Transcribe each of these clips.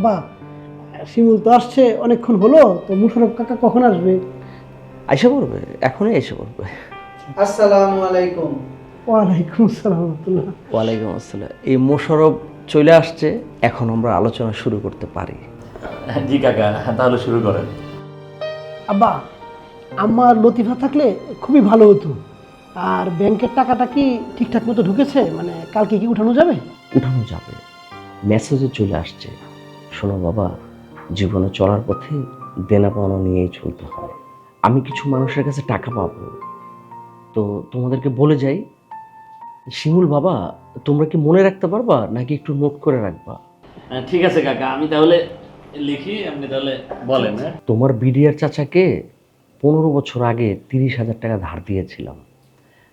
আব্বা শিমুল তো আসছে অনেকক্ষণ হলো তো মুশারফ কাকা কখন আসবে? আইসা পড়বে এখনই এসে পড়বে। আসসালামু আলাইকুম। ওয়ালাইকুম আসসালাম রহমতুল্লাহ। ওয়ালাইকুম আসসালাম। এই মোশারফ চলে আসছে এখন আমরা আলোচনা শুরু করতে পারি। জি কাকা তাহলে শুরু করেন। আব্বা আমার লতিফা থাকলে খুবই ভালো হতো। আর ব্যাংকের টাকাটা কি ঠিকঠাক মতো ঢুকেছে? মানে কালকে কি উঠানো যাবে? উঠানো যাবে। মেসেজে চলে আসছে। শোনো বাবা জীবনে চলার পথে দেনা পাওনা নিয়েই চলতে হয়। আমি কিছু মানুষের কাছে টাকা পাবো। তো তোমাদেরকে বলে যাই শিমুল বাবা তোমরা কি মনে রাখতে পারবা নাকি একটু নোট করে রাখবা? হ্যাঁ, ঠিক আছে কাকা আমি তাহলে লিখি আপনি তাহলে বলেন হ্যাঁ? তোমার বিডিআর চাচাকে পনেরো বছর আগে তিরিশ হাজার টাকা ধার দিয়েছিলাম।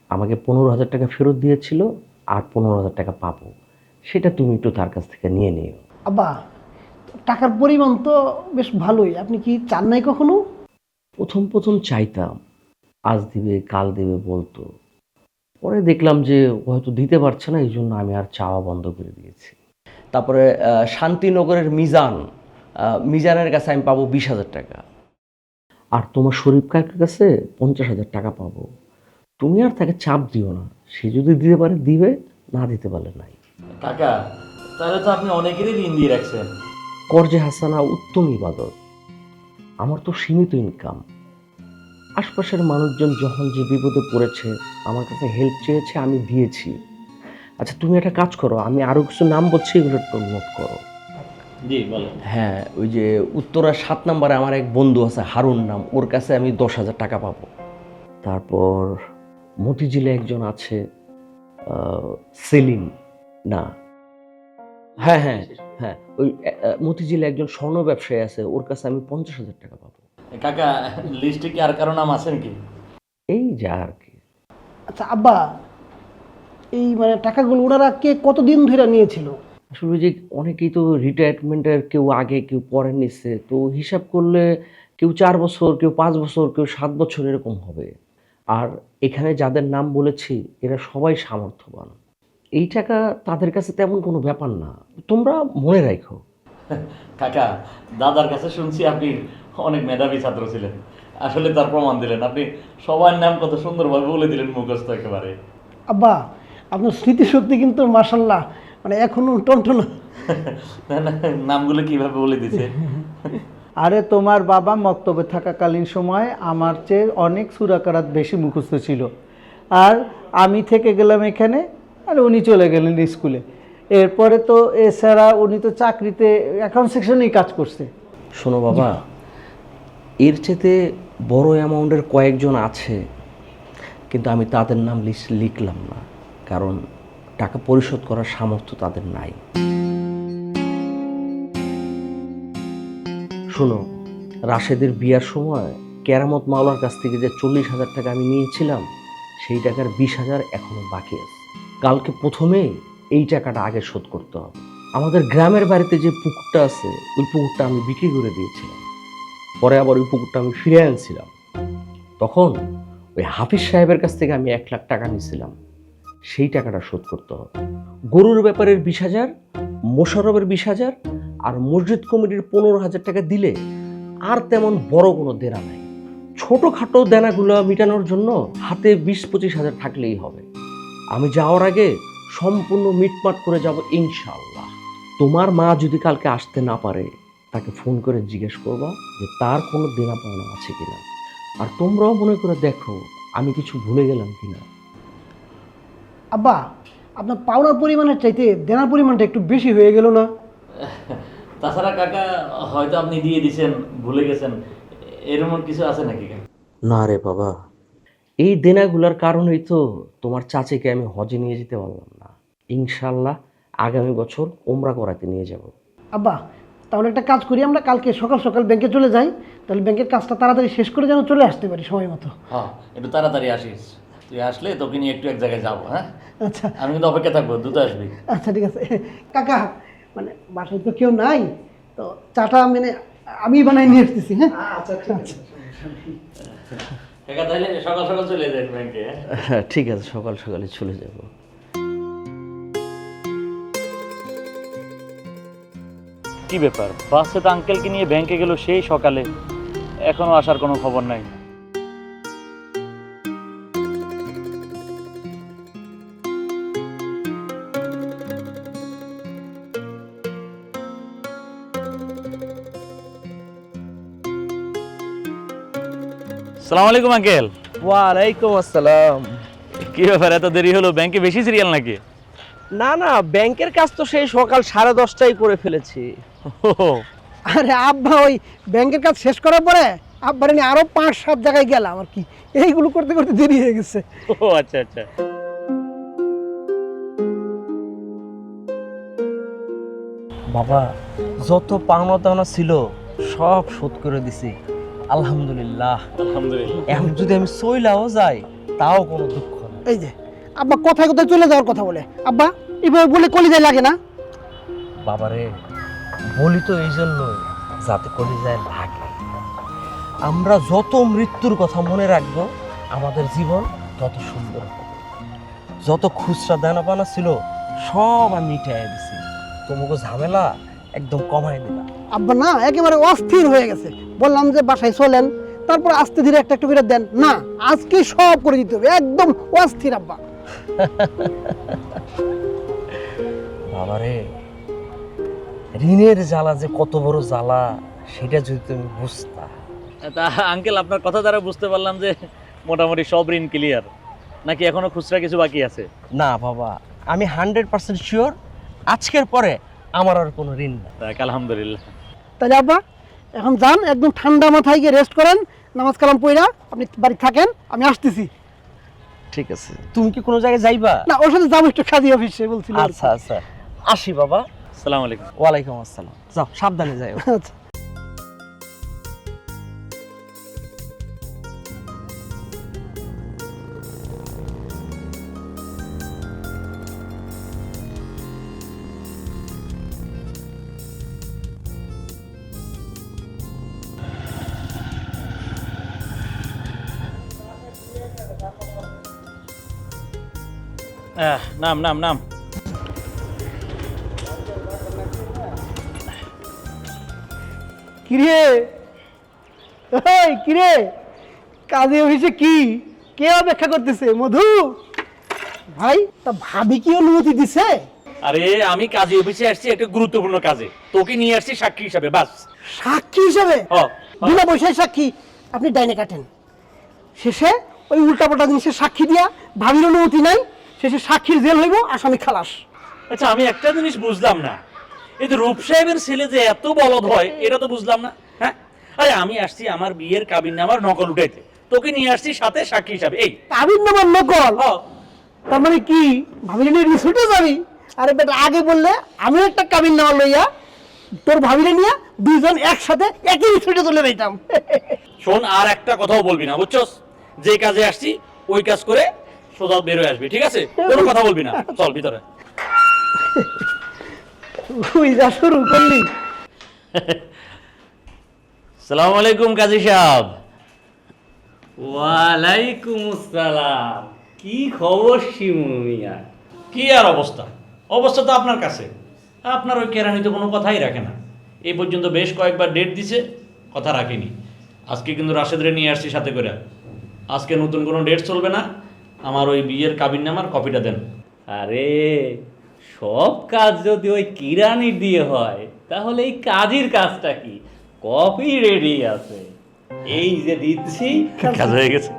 আমাকে পনেরো হাজার টাকা ফেরত দিয়েছিল আর পনেরো হাজার টাকা পাবো। সেটা তুমি একটু তার কাছ থেকে নিয়ে নিও। আব্বা টাকার পরিমাণ তো বেশ ভালোই। আপনি কি চান নাই কখনো? প্রথম প্রথম চাইতাম। আজ দিবে কাল দেবে বলতো। পরে দেখলাম যে ও হয়তো দিতে পারছে না এই জন্য আমি আর চাওয়া বন্ধ করে দিয়েছি। তারপরে শান্তিনগরের মিজান। মিজানের কাছে আমি পাবো বিশ হাজার টাকা। আর তোমার শরীফ কাকের কাছে পঞ্চাশ হাজার টাকা পাবো। তুমি আর তাকে চাপ দিও না। সে যদি দিতে পারে দিবে না দিতে পারলে নাই। কাকা তাহলে তো আপনি অনেকেরই ঋণ দিয়ে রাখছেন। করজে হাসানা উত্তম ইবাদত। আমার তো সীমিত ইনকাম আশপাশের মানুষজন যখন যে বিপদে পড়েছে আমার কাছে হেল্প চেয়েছে আমি দিয়েছি। আচ্ছা তুমি একটা কাজ করো আমি আরও কিছু নাম বলছি এগুলো একটু নোট করো। জি হ্যাঁ ওই যে উত্তরা সাত নম্বরে আমার এক বন্ধু আছে হারুন নাম ওর কাছে আমি দশ হাজার টাকা পাবো। তারপর মতিঝিলে একজন আছে সেলিম না হ্যাঁ হ্যাঁ হ্যাঁ। ওই মতিঝিলে একজন স্বর্ণ ব্যবসায়ী আছে ওর কাছে আমি পঞ্চাশ হাজার টাকা পাবো। কাকা লিস্টে কি আর কারও নাম আছে নাকি? এই যা আর কি। আচ্ছা আব্বা এই মানে টাকাগুলো ওনারা কে কতদিন ধরে নিয়েছিল? আসলে যে অনেকেই তো রিটায়ারমেন্টের কেউ আগে কেউ পরে নিচ্ছে তো হিসাব করলে কেউ চার বছর কেউ পাঁচ বছর কেউ সাত বছর এরকম হবে। আর এখানে যাদের নাম বলেছি এরা সবাই সামর্থ্যবান। এই টাকা তাদের কাছে তেমন কোনো ব্যাপার না। তোমরা মনে রাখো কাকা দাদার কাছে শুনছি আপনি অনেক মেধাবী ছাত্র ছিলেন। আসলে তার প্রমাণ দিলেন। আপনি সবার নাম কত সুন্দরভাবে বলে দিলেন মুখস্থ একেবারে। আব্বা আপনার স্মৃতিশক্তি কিন্তু মার্শাল্লাহ মানে এখনও টনটনা। না, না, নামগুলো কীভাবে বলে দিছে? আরে তোমার বাবা মক্তবে থাকাকালীন সময় আমার চেয়ে অনেক সুরাকারাত বেশি মুখস্থ ছিল। আর আমি থেকে গেলাম এখানে আর উনি চলে গেলেন স্কুলে। এরপরে তো এছাড়া উনি তো চাকরিতে অ্যাকাউন্ট সেকশনেই কাজ করছে। শোনো বাবা, এর চেতে বড় অ্যামাউন্টের কয়েকজন আছে, কিন্তু আমি তাদের নাম লিখলাম না, কারণ টাকা পরিশোধ করার সামর্থ্য তাদের নাই। শোনো, রাশেদের বিয়ার সময় কেরামত মাওলার কাছ থেকে যে চল্লিশ হাজার টাকা আমি নিয়েছিলাম, সেই টাকার বিশ হাজার এখনও বাকি আছে। কালকে প্রথমে এই টাকাটা আগে শোধ করতে হবে। আমাদের গ্রামের বাড়িতে যে পুকুরটা আছে, ওই পুকুরটা আমি বিক্রি করে দিয়েছিলাম। পরে আবার ওই পুকুরটা আমি ফিরে আনছিলাম। তখন ওই হাফিজ সাহেবের কাছ থেকে আমি এক লাখ টাকা নিয়েছিলাম। সেই টাকাটা শোধ করতে হবে। গরুর ব্যাপারের বিশ হাজার, মোশারফের বিশ হাজার আর মসজিদ কমিটির পনেরো হাজার টাকা দিলে আর তেমন বড় কোনো দেনা নাই। ছোটোখাটো দেনাগুলো মেটানোর জন্য হাতে বিশ পঁচিশ হাজার থাকলেই হবে। আমি যাওয়ার আগে সম্পূর্ণ মিটমাট করে যাব ইনশাআল্লাহ। তোমার মা যদি কালকে আসতে না পারে তাকে ফোন করে জিজ্ঞেস করবা যে তার কোনো দেনা পাওনা আছে কিনা। আর তোমরাও মনে করে দেখো আমি কিছু ভুলে গেলাম কিনা। আব্বা আপনার পাওনার পরিমাণের চাইতে দেনার পরিমাণটা একটু বেশি হয়ে গেল না? তাছাড়া কাকা হয়তো আপনি দিয়ে দিছেন ভুলে গেছেন। এরকম কিছু আছে নাকি? না রে বাবা এই দেনাগুলোর কারণেই তো তোমার চাচিকে আমি হজে নিয়ে যেতে পারলাম না। ইনশাল্লাহ আগামী বছর ওমরা করাতে নিয়ে যাব। আব্বা তাহলে একটা কাজ করি আমরা কালকে সকাল সকাল ব্যাংকে চলে যাই। তাহলে ব্যাংকের কাজটা তাড়াতাড়ি শেষ করে যেন চলে আসতে পারি সময় মতো। হ্যাঁ একটু তাড়াতাড়ি আসিস। তুই আসলে তোকে নিয়ে একটু এক জায়গায় যাব হ্যাঁ? আচ্ছা। আমি কিন্তু অপেক্ষা থাকব দ্রুত আসবি। আচ্ছা ঠিক আছে। কাকা মানে বাসায় তো কেউ নাই তো চাটা মানে আমি বানাই নিয়ে আসতেছি হ্যাঁ? আচ্ছা আচ্ছা আছে। কাকা তাহলে সকাল সকাল চলে যাই ব্যাংকে হ্যাঁ? হ্যাঁ ঠিক আছে সকাল সকালে চলে যাব। কি ব্যাপার? বাসে তো আঙ্কেলকে নিয়ে ব্যাংকে গেল সেই সকালে। এখনও আসার কোনো খবর নাই। সালাম আলাইকুম আঙ্কেল। ওয়ালাইকুম আসসালাম। কি ব্যাপার এত দেরি হলো? ব্যাংকে বেশি সিরিয়াল নাকি? না না ব্যাংকের কাজ তো সেই সকাল সাড়ে দশটায় করে ফেলেছি। আরে আব্বা ওই ব্যাংকের কাজ শেষ করার পরে আব্বার নিয়ে আরও পাঁচ সাত জায়গায় গেলাম আর কি। এইগুলো করতে করতে দেরি হয়ে গেছে। ও আচ্ছা আচ্ছা। বাবা যত পাওনা টাওনা ছিল সব শোধ করে দিছি। আলহামদুলিল্লাহ। আলহামদুলিল্লাহ। এখন যদি আমি সইলাও যাই তাও কোনো দুঃখ নেই। এই যে আব্বা কোথায় কোথায় চলে যাওয়ার কথা বলে? আব্বা এভাবে বলে কলিজায় লাগে না? বাবারে বলি তো এই জন্যই যাতে কলিজায় লাগে। আমরা যত মৃত্যুর কথা মনে রাখব আমাদের জীবন তত সুন্দর যত খুচরা দানা পানা ছিল সব আমি মিটাই দিছি। তোমাকে ঝামেলা একদম কমাই দিলাম। আব্বা না একেবারে অস্থির হয়ে গেছে। বললাম যে বাসায় চলেন তারপর আস্তে ধীরে একটা একটু করে দেন। না আজকে সব করে দিতে হবে একদম অস্থির আব্বা। বাবারে ঋণের জ্বালা যে কত বড় জ্বালা সেটা যদি তুমি বুঝতা। তা আঙ্কেল আপনার কথা দ্বারা বুঝতে পারলাম যে মোটামুটি সব ঋণ ক্লিয়ার নাকি এখনও খুচরা কিছু বাকি আছে? না বাবা আমি হান্ড্রেড পার্সেন্ট শিওর আজকের পরে আমার আর কোনো ঋণ না আলহামদুলিল্লাহ। তাহলে আব্বা এখন যান একদম ঠান্ডা মাথায় গিয়ে রেস্ট করেন নামাজ কালাম পইরা আপনি বাড়ি থাকেন আমি আসতেছি। ঠিক আছে। তুমি কি কোনো জায়গায় যাইবা? না ওর সাথে যাব একটু খাদি অফিসে বলছিলাম। আচ্ছা আচ্ছা। আসি বাবা। সালাম আলাইকুম। ওয়ালাইকুম আসসালাম। যাও সাবধানে যাই আচ্ছা। নাম নাম নাম। কিরে? এই কিরে? কাজে অফিসে কি? কে অপেক্ষা করতেছে? মধু? ভাই তা ভাবি কি অনুমতি দিছে? আরে আমি কাজে অফিসে আসছি একটা গুরুত্বপূর্ণ কাজে। তোকে নিয়ে আসছি সাক্ষী হিসাবে বাস। সাক্ষী হিসাবে? ও বিনা পয়সায় সাক্ষী? আপনি ডাইনে কাটেন। শেষে ওই উল্টাপাল্টা জিনিসের সাক্ষী দিয়া ভাবির অনুমতি নাই? শেষে সাক্ষীর জেল হইব আসামি খালাস। আচ্ছা আমি একটা জিনিস বুঝলাম না। এই যে রূপ সাহেবের ছেলে যে এত বলদ হয় এটা তো বুঝলাম না হ্যাঁ? আরে আমি আসছি আমার বিয়ের কাবিন নামার নকল উঠাইতে। তোকে নিয়ে আসছি সাথে সাক্ষী হিসাবে। এই। কাবিন নামার নকল? তার মানে কি? ভাবির নিয়ে রিসোর্টে যাবি? আরে বেটা আগে বললে আমি একটা কাবিন নামা লইয়া তোর ভাবিরে নিয়ে দুইজন একসাথে একই রিসোর্টে চলে যাইতাম। শোন আর একটা কথাও বলবি না বুঝছস? যে কাজে আসছি ওই কাজ করে সোজা বেরোয় আসবি ঠিক আছে? কোনো কথা বলবি না। চল ভিতরে। তুই যা শুরু করলি। সালাম আলাইকুম কাজী সাহেব। ওয়ালাইকুম আসসালাম। কি খবর শিমু মিয়া? কি আর অবস্থা? অবস্থা তো আপনার কাছে। আপনার ওই কেরানি তো কোনো কথাই রাখে না। এই পর্যন্ত বেশ কয়েকবার ডেট দিছে কথা রাখেনি। আজকে কিন্তু রাশেদরে নিয়ে আসছি সাথে করে। আজকে নতুন কোনো ডেট চলবে না। আমার ওই বিয়ের কাবিন নামার কপিটা দেন। আরে সব কাজ যদি ওই কিরানির দিয়ে হয় তাহলে এই কাজের কাজটা কি? কপি রেডি আছে। এই যে দিচ্ছি কাজ হয়ে গেছে।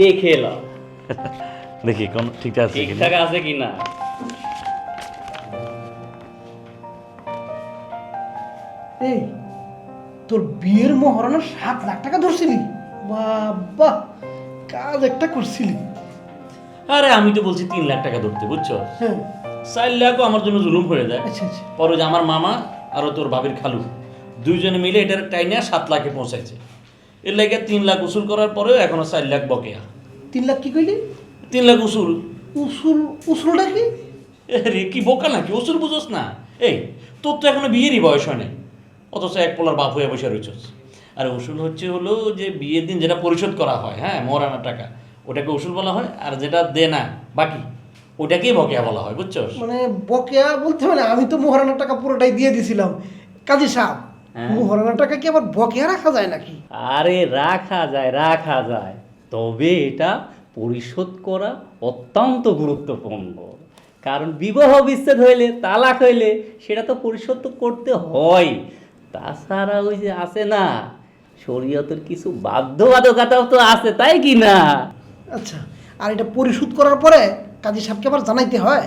দেখে নাও। দেখি কোন ঠিক আছে কিনা। ঠিকঠাক আছে কিনা? এই তোর বিয়ের মহারণা সাত লাখ টাকা ধরছিলি? বাবা কাজ একটা করছিলি। আরে আমি তো বলছি তিন লাখ টাকা ধরতে বুঝছ? হ্যাঁ। চার লাখও আমার জন্য জুলুম হয়ে যায়। আচ্ছা আচ্ছা। পরে যে আমার মামা আর তোর ভাবির খালু দুইজনে মিলে এটার টাইনে সাত লাখে পৌঁছাইছে। এর লাগে তিন লাখ উসুল করার পরেও এখনও চার লাখ বকেয়া। তিন লাখ কি কইলি? তিন লাখ উসুল। উসুল উসুলটা কি? এ রে কি বোকা নাকি? উসুল বুঝোস না। এই তোর তো এখনও বিয়েরই বয়স হয় নাই। অথচ এক পোলার বাপ হয়ে বসে রয়েছস আর উসুল হচ্ছে হলো যে বিয়ের দিন যেটা পরিশোধ করা হয় হ্যাঁ মরানা টাকা। ওটাকে উসুল বলা হয় আর যেটা দে না বাকি ওটাকেই বকেয়া বলা হয় বুঝছ? মানে বকেয়া বলতে মানে আমি তো মহারানার টাকা পুরোটাই দিয়ে দিছিলাম। কাজী সাহেব হ্যাঁ। টাকা কি আবার বকেয়া রাখা যায় নাকি? আরে রাখা যায় রাখা যায়। তবে এটা পরিশোধ করা অত্যন্ত গুরুত্বপূর্ণ। কারণ বিবাহ বিচ্ছেদ হইলে তালাক হইলে সেটা তো পরিশোধ তো করতে হয়। তাছাড়া ওই যে আছে না শরীয়তের কিছু বাধ্যবাধকতাও তো আছে তাই কি না? আচ্ছা আর এটা পরিশোধ করার পরে কাজী সাহেবকে আবার জানাইতে হয়?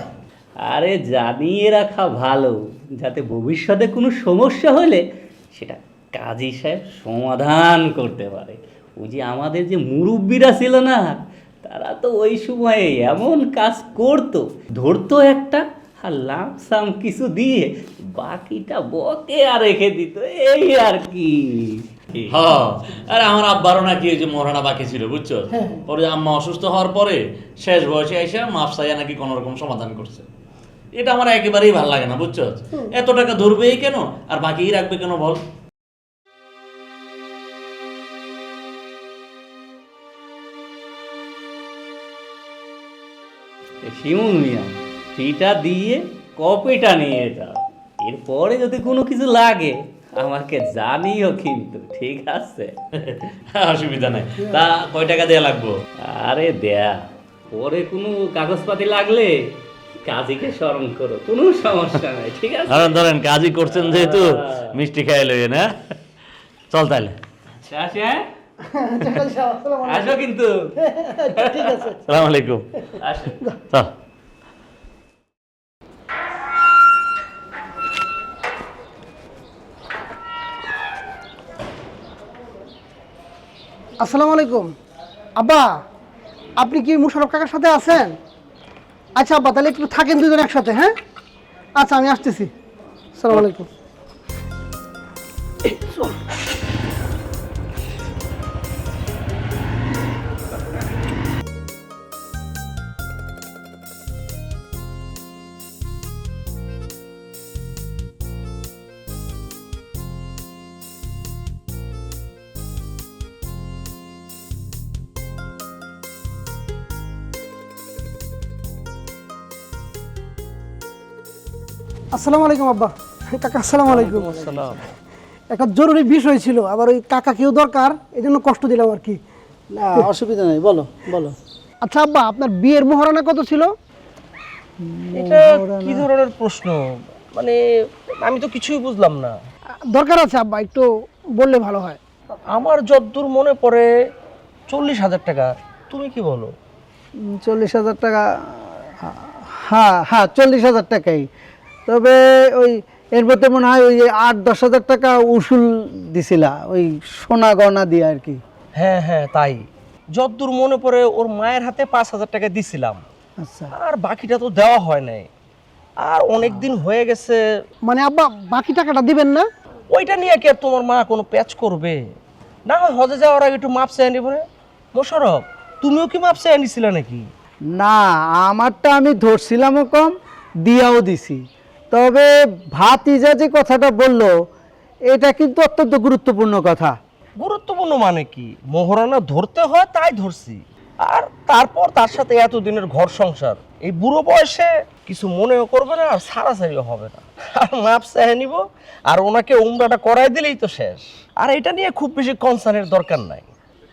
আরে জানিয়ে রাখা ভালো, যাতে ভবিষ্যতে কোনো সমস্যা হলে সেটা কাজী সাহেব সমাধান করতে পারে। ওই যে আমাদের যে মুরব্বীরা ছিল না, তারা তো ওই সময়ে এমন কাজ করতো, ধরতো একটা আর লামসাম কিছু দিয়ে বাকিটা বকে আর রেখে দিত, এই আর কি। আরে আমার আব্বারও নাকি ওই যে মহারানা বাকি ছিল বুঝছ? পরে আম্মা অসুস্থ হওয়ার পরে শেষ বয়সে এসে মাফ চাইয়া নাকি কোনো রকম সমাধান করছে। এটা আমার একেবারেই ভালো লাগে না বুঝছ? এত টাকা ধরবেই কেন? আর বাকিই রাখবে কেন বল? শিমুল মিয়া ফিটা দিয়ে কপিটা নিয়ে যাও। এরপরে যদি কোনো কিছু লাগে আমাকে জানিও কিন্তু ঠিক আছে? অসুবিধা নাই। তা কয় টাকা দেয়া লাগবো? আরে দেয়া পরে কোনো কাগজপাতি লাগলে কাজীকে স্মরণ করো কোনো সমস্যা নাই ঠিক আছে? ধরেন ধরেন কাজই করছেন যেহেতু মিষ্টি খাই লইয়ে না চল তাহলে আচ্ছা, হ্যাঁ? আসো কিন্তু। ঠিক আছে। সালাম আলাইকুম। আসো। চল। আসসালামু আলাইকুম। আব্বা, আপনি কি মুশারফ কাকার সাথে আছেন? আচ্ছা আব্বা, তাহলে একটু থাকেন দুজন একসাথে হ্যাঁ? আচ্ছা আমি আসতেছি। আসসালামু আলাইকুম। আসসালামু আলাইকুম আব্বা। কাকা আসসালামু আলাইকুম। একটা জরুরি বিষয় ছিল আবার ওই কাকাকেও দরকার এই জন্য কষ্ট দিলাম আর কি। না অসুবিধা নেই বলো বলো। আচ্ছা আব্বা আপনার বিয়ের কত ছিল? এটা কি ধরনের প্রশ্ন? মানে আমি তো কিছুই বুঝলাম না। দরকার আছে আব্বা একটু বললে ভালো হয়। আমার যদ্দূর মনে পড়ে চল্লিশ হাজার টাকা। তুমি কি বলো? চল্লিশ হাজার টাকা হ্যাঁ হ্যাঁ চল্লিশ হাজার টাকাই। তবে ওই এর মধ্যে মনে হয় ওই যে আট দশ হাজার টাকা উসুল দিছিলা ওই সোনা গয়না দিয়ে আর কি। হ্যাঁ হ্যাঁ তাই। যতদূর মনে পড়ে ওর মায়ের হাতে পাঁচ হাজার টাকা দিছিলাম। আচ্ছা। আর বাকিটা তো দেওয়া হয় নাই। আর অনেক দিন হয়ে গেছে। মানে আব্বা বাকি টাকাটা দিবেন না? ওইটা নিয়ে কি আর তোমার মা কোনো প্যাচ করবে? না হয় হজে যাওয়ার আগে একটু মাপ চেয়ে নিব মোশারফ তুমিও কি মাপ চেয়ে নিছিলে নাকি? না আমারটা আমি ধরছিলামও কম দিয়াও দিছি। তবে ভাতিজা যে কথাটা বলল এটা কিন্তু অত্যন্ত গুরুত্বপূর্ণ কথা। গুরুত্বপূর্ণ মানে কি? মোহরানা ধরতে হয় তাই ধরছি। আর তারপর তার সাথে এতদিনের ঘর সংসার এই বুড়ো বয়সে কিছু মনেও করবে না আর সারাসারিও হবে না। আর মাপ চেয়ে নিব আর ওনাকে উমরাটা করাই দিলেই তো শেষ। আর এটা নিয়ে খুব বেশি কনসার্নের দরকার নাই।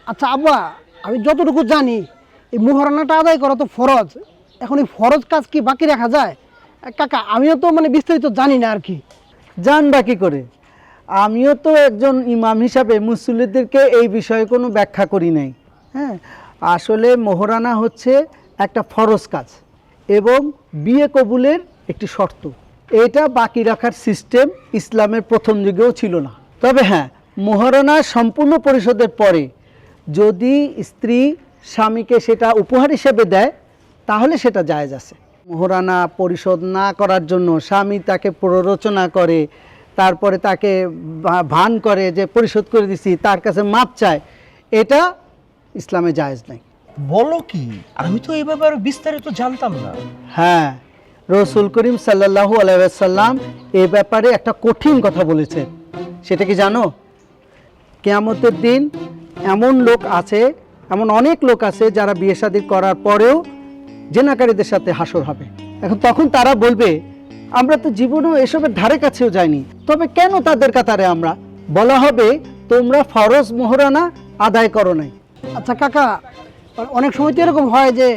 আচ্ছা আব্বা আমি যতটুকু জানি এই মহারণাটা আদায় করা তো ফরজ। এখন এই ফরজ কাজ কি বাকি রাখা যায়? কাকা, আমিও তো মানে বিস্তারিত জানি না আর কি। জানবা কি করে? আমিও তো একজন ইমাম হিসাবে মুসল্লিদেরকে এই বিষয়ে কোনো ব্যাখ্যা করি নাই। হ্যাঁ আসলে মোহরানা হচ্ছে একটা ফরজ কাজ এবং বিয়ে কবুলের একটি শর্ত। এটা বাকি রাখার সিস্টেম ইসলামের প্রথম যুগেও ছিল না। তবে হ্যাঁ মোহরানা সম্পূর্ণ পরিশোধের পরে যদি স্ত্রী স্বামীকে সেটা উপহার হিসেবে দেয়, তাহলে সেটা জায়েজ আছে। মোহরানা পরিশোধ না করার জন্য স্বামী তাকে প্ররোচনা করে তারপরে তাকে ভান করে যে পরিশোধ করে দিছি তার কাছে মাপ চায় এটা ইসলামে জায়েজ নাই। বলো কি? আমি তো এই ব্যাপারে বিস্তারিত জানতাম না। হ্যাঁ রসুল করিম সাল্লাহু আলাইসাল্লাম এ ব্যাপারে একটা কঠিন কথা বলেছেন। সেটা কি জানো? কেয়ামতের দিন এমন লোক আছে এমন অনেক লোক আছে যারা বিয়ে শাদী করার পরেও জেনাকারীদের সাথে হাসর হবে। এখন তখন তারা বলবে আমরা তো জীবনেও এসবের ধারে কাছেও যাইনি। তবে কেন তাদের কাতারে আমরা? বলা হবে তোমরা ফরজ মোহরানা আদায় করো নাই। আচ্ছা কাকা অনেক সময় তো এরকম হয় যে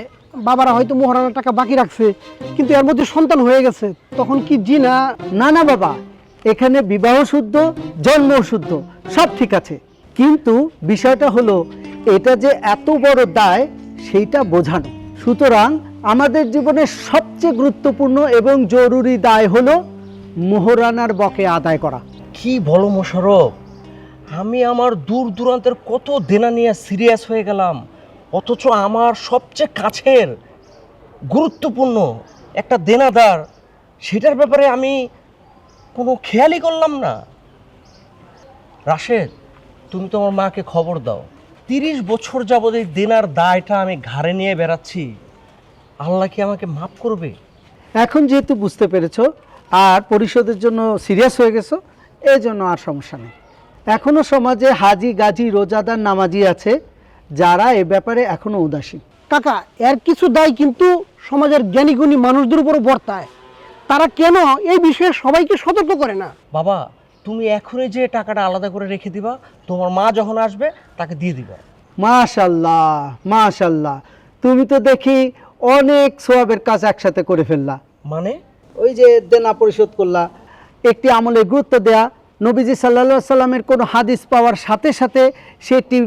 বাবারা হয়তো মোহরানার টাকা বাকি রাখছে কিন্তু এর মধ্যে সন্তান হয়ে গেছে। তখন কি জি না? না না বাবা এখানে বিবাহ শুদ্ধ জন্ম শুদ্ধ সব ঠিক আছে। কিন্তু বিষয়টা হলো এটা যে এত বড় দায় সেইটা বোঝানো। সুতরাং আমাদের জীবনের সবচেয়ে গুরুত্বপূর্ণ এবং জরুরি দায় হলো মোহরানার বকে আদায় করা। কি বলো মোশারফ আমি আমার দূর দূরান্তের কত দেনা নিয়ে সিরিয়াস হয়ে গেলাম, অথচ আমার সবচেয়ে কাছের গুরুত্বপূর্ণ একটা দেনাদার, সেটার ব্যাপারে আমি কোনো খেয়ালই করলাম না। রাশেদ, তুমি তোমার মাকে খবর দাও। তিরিশ বছর যাবৎ এই দেনার দায়টা আমি ঘাড়ে নিয়ে বেড়াচ্ছি। আল্লাহ কি আমাকে মাফ করবে? এখন যেহেতু বুঝতে পেরেছ আর পরিশোধের জন্য সিরিয়াস হয়ে গেছো এই জন্য আর সমস্যা নেই। এখনও সমাজে হাজি গাজী রোজাদার নামাজি আছে যারা এ ব্যাপারে এখনও উদাসীন। কাকা এর কিছু দায় কিন্তু সমাজের জ্ঞানীগুণী মানুষদের উপর বর্তায়। তারা কেন এই বিষয়ে সবাইকে সতর্ক করে না? বাবা তুমি এখনই যে টাকাটা আলাদা করে রেখে দিবা তোমার মা যখন আসবে তাকে দিয়ে দিবা। মাশাল্লাহ মাশাল্লাহ। তুমি তো দেখি অনেক সোয়াবের কাজ একসাথে করে ফেললা। মানে? ওই যে দেনা পরিশোধ করলা একটি আমলে গুরুত্ব দেয়া নবীজি সাল্লা সাল্লামের কোনো হাদিস পাওয়ার সাথে সাথে সেটি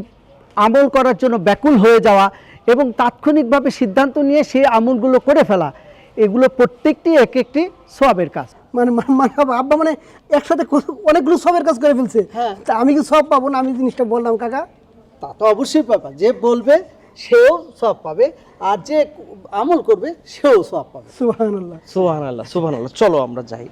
আমল করার জন্য ব্যাকুল হয়ে যাওয়া এবং তাৎক্ষণিকভাবে সিদ্ধান্ত নিয়ে সেই আমলগুলো করে ফেলা। এগুলো প্রত্যেকটি এক একটি সোয়াবের কাজ। মানে মানে মানে আব্বা মানে একসাথে অনেকগুলো সবের কাজ করে ফেলছে। হ্যাঁ। তা আমি কি সব পাবো না? আমি জিনিসটা বললাম কাকা। তা তো অবশ্যই পাবা। যে বলবে সেও সব পাবে। আর যে আমল করবে সেও সব পাবে। সুবহানাল্লাহ। সুবহান আল্লাহ সুবহান আল্লাহ চলো আমরা যাই।